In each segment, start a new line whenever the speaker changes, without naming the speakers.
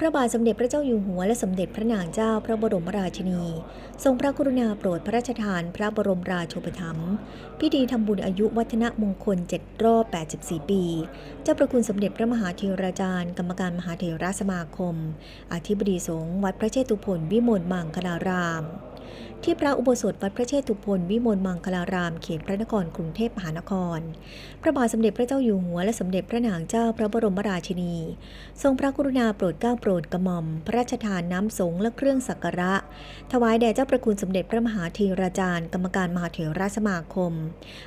พระบาทสมเด็จพระเจ้าอยู่หัวและสมเด็จพระนางเจ้าพระบรมราชินี ทรงพระกรุณาโปรดพระราชทานพระบรมราชูปถัมภ์พิธีทำบุญอายุวัฒนมงคล 7 รอบ 84 ปี เจ้าประคุณสมเด็จพระมหาเทราจารย์ กรรมการมหาเทรสมาคม อธิบดีสงฆ์วัดพระเชตุพนวิมลมังคลาราม ที่พระอุโบสถวัดพระเชตุพนวิมลมังคลารามเขตพระนครกรุงเทพมหานคร พระบาทสมเด็จพระเจ้าอยู่หัวและสมเด็จพระนางเจ้าพระบรมราชินี ทรงพระกรุณาโปรดเกล้าโปรดกระหม่อม พระราชทานน้ำสงฆ์และเครื่องสักการะ ถวายแด่เจ้าประคุณสมเด็จพระมหาเทราจารย์ กรรมการมหาเถรสมาคม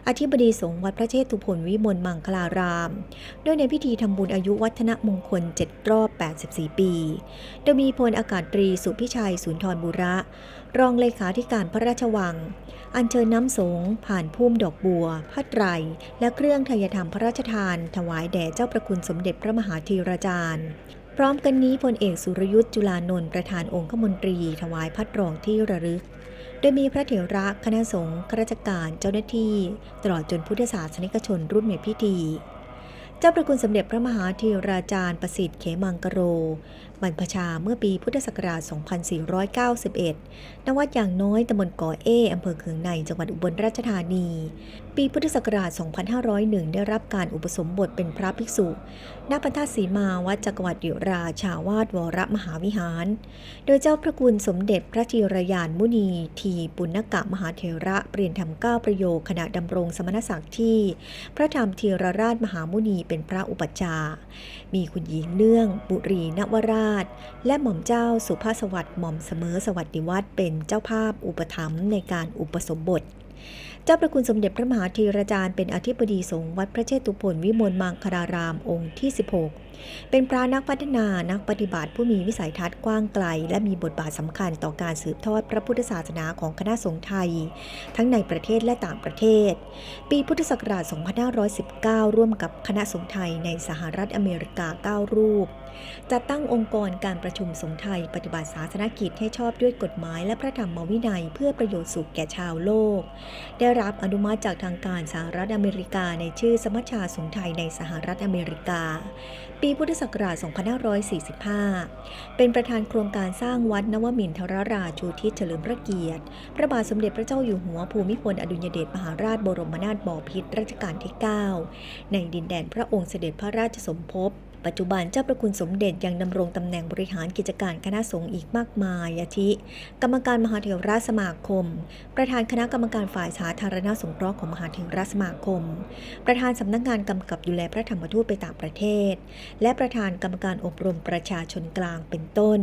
อธิบดีสงฆ์วัดพระเชตุพนวิมลมังคลารามโดยในพิธีทำบุญอายุวัฒนมงคล 7 รอบ 84 ปี โดยมีพลอากาศตรีสุพิชัยสุนทรบุระ รองเลขาธิการพระราชวัง อัญเชิญน้ำสงผ่านพุ่มดอกบัวผ้าไตร และเครื่องทยธรรมพระราชทาน ถวายแด่เจ้าประคุณสมเด็จพระมหาธีราจารย์ พร้อมกันนี้พลเอกสุรยุทธ์จุลานนท์ประธานองคมนตรี ถวายพัดรองที่ระลึก โดยมีพระเถระคณะสงฆ์ข้าราชการเจ้าหน้าที่ ตลอดจนพุทธศาสนิกชนรุ่นในพิธี เจ้าประคุณสมเด็จพระมหาธีราจารย์ประสิทธิ์เขมังกโร บรรพชาเมื่อปีพุทธศักราช 2491 ณ วัดอย่างน้อยตำบลก่อเออำเภอเขืองในจังหวัดอุบลราชธานี ปีพุทธศักราช 2501 ได้รับการอุปสมบทเป็นพระภิกษุณพันธสีมาวัดจักรวรรดิราชาวาสวรมหาวิหาร โดยเจ้าพระคุณสมเด็จพระธีรยานมุนีทีปุณกะมหาเถระเปลี่ยนธรรมเก้าประโยคขณะดำรงสมณศักดิ์ที่ พระธรรมธีรราชมหามุนีเป็นพระอุปัชฌามีคุณหญิงเนื่อง บุรีนวราช และหม่อมเจ้าสุภาสวัสดิ์หม่อมเสมอสวัสดิวัฒน์เป็นเจ้าภาพอุปถัมภ์ในการอุปสมบท เจ้าประคุณสมเด็จพระมหาธีรจารย์เป็นอธิบดีสงฆ์วัดพระเชตุพนวิมลมังคลารามองค์ที่ 16 เป็นพระนักพัฒนานักปฏิบัติผู้มีวิสัยทัศน์กว้างไกล และมีบทบาทสำคัญต่อการสืบทอดพระพุทธศาสนาของคณะสงฆ์ไทย ทั้งในประเทศและต่างประเทศ ปีพุทธศักราช 2519 ร่วมกับคณะสงฆ์ไทยในสหรัฐอเมริกา 9 รูปจัดตั้งองค์กรการประชุมสงฆ์ไทย ปฏิบัติศาสนกิจให้ชอบด้วยกฎหมายและพระธรรมวินัยเพื่อประโยชน์สุขแก่ชาวโลกได้รับอนุมัติจากทางการสหรัฐอเมริกาในชื่อสมัชชาสงฆ์ไทยในสหรัฐอเมริกา ปีพุทธศักราช 2545 เป็นประธานโครงการสร้างวัดนวมินทรราชูทิศเฉลิมพระเกียรติ พระบาทสมเด็จพระเจ้าอยู่หัวภูมิพลอดุลยเดชมหาราชบรมนาถบพิตรรัชกาลที่ 9 ในดินแดนพระองค์เสด็จพระราชสมภพ ปัจจุบันเจ้าประคุณสมเด็จยังดำรงตำแหน่งบริหารกิจการคณะสงฆ์อีกมากมายอาทิ กรรมการมหาเถรสมาคม ประธานคณะกรรมการฝ่ายสาธารณสงเคราะห์ของมหาเถรสมาคม ประธานสำนักงานกำกับดูแลพระธรรมทูตไปต่างประเทศ และประธานกรรมการอบรมประชาชนกลางเป็นต้น